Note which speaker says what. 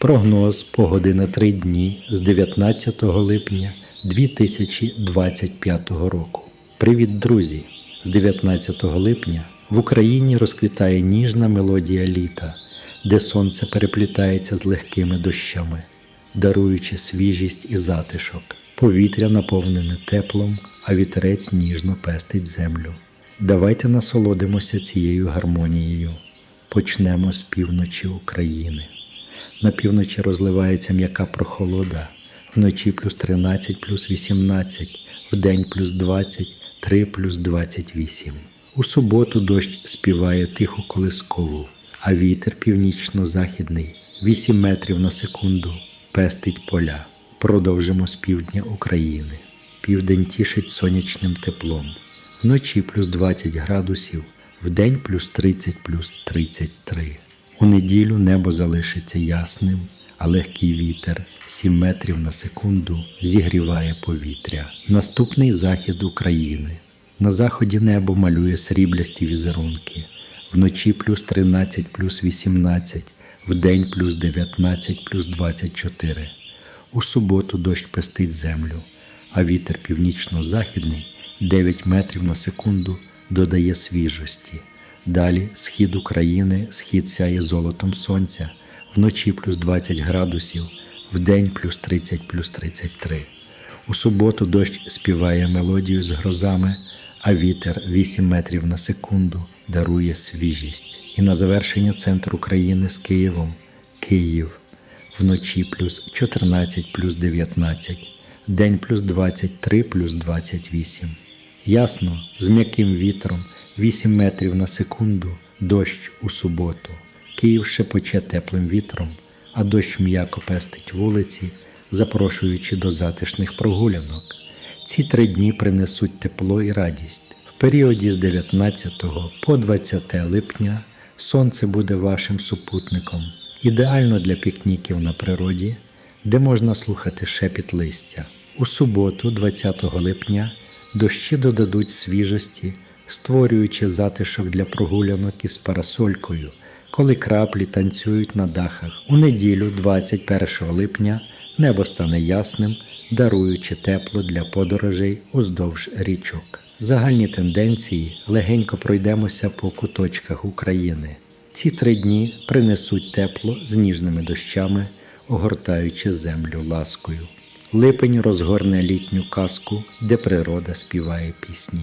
Speaker 1: Прогноз погоди на три дні з 19 липня 2025 року. Привіт, друзі! З 19 липня в Україні розквітає ніжна мелодія літа, де сонце переплітається з легкими дощами, даруючи свіжість і затишок. Повітря наповнене теплом, а вітерець ніжно пестить землю. Давайте насолодимося цією гармонією. Почнемо з півночі України. На півночі розливається м'яка прохолода, вночі плюс 13, плюс 18, вдень плюс 20, 3 плюс 28. У суботу дощ співає тиху колискову, а вітер північно-західний 8 метрів на секунду пестить поля. Продовжимо з півдня України. Південь тішить сонячним теплом. Вночі плюс 20 градусів, вдень плюс 30 плюс 33. У неділю небо залишиться ясним, а легкий вітер 7 метрів на секунду зігріває повітря. Наступний захід України. На заході небо малює сріблясті візерунки. Вночі плюс 13 плюс 18, вдень плюс 19 плюс 24. У суботу дощ пестить землю, а вітер північно-західний 9 метрів на секунду додає свіжості. Далі схід України, схід сяє золотом сонця, вночі плюс 20 градусів, вдень плюс 30 плюс 33. У суботу дощ співає мелодію з грозами, а вітер 8 метрів на секунду дарує свіжість. І на завершення центр України з Києвом Київ вночі плюс 14 плюс 19, день плюс 23 плюс 28. Ясно, з м'яким вітром 8 метрів на секунду дощ у суботу. Київ шепоче теплим вітром, а дощ м'яко пестить вулиці, запрошуючи до затишних прогулянок. Ці три дні принесуть тепло і радість. В періоді з 19 по 20 липня сонце буде вашим супутником, ідеально для пікніків на природі, де можна слухати шепіт листя. У суботу, 20 липня, дощі додадуть свіжості, створюючи затишок для прогулянок із парасолькою, коли краплі танцюють на дахах. У неділю, 21 липня, небо стане ясним, даруючи тепло для подорожей уздовж річок. Загальні тенденції легенько пройдемося по куточках України. Ці три дні принесуть тепло з ніжними дощами, огортаючи землю ласкою. Липень розгорне літню казку, де природа співає пісні.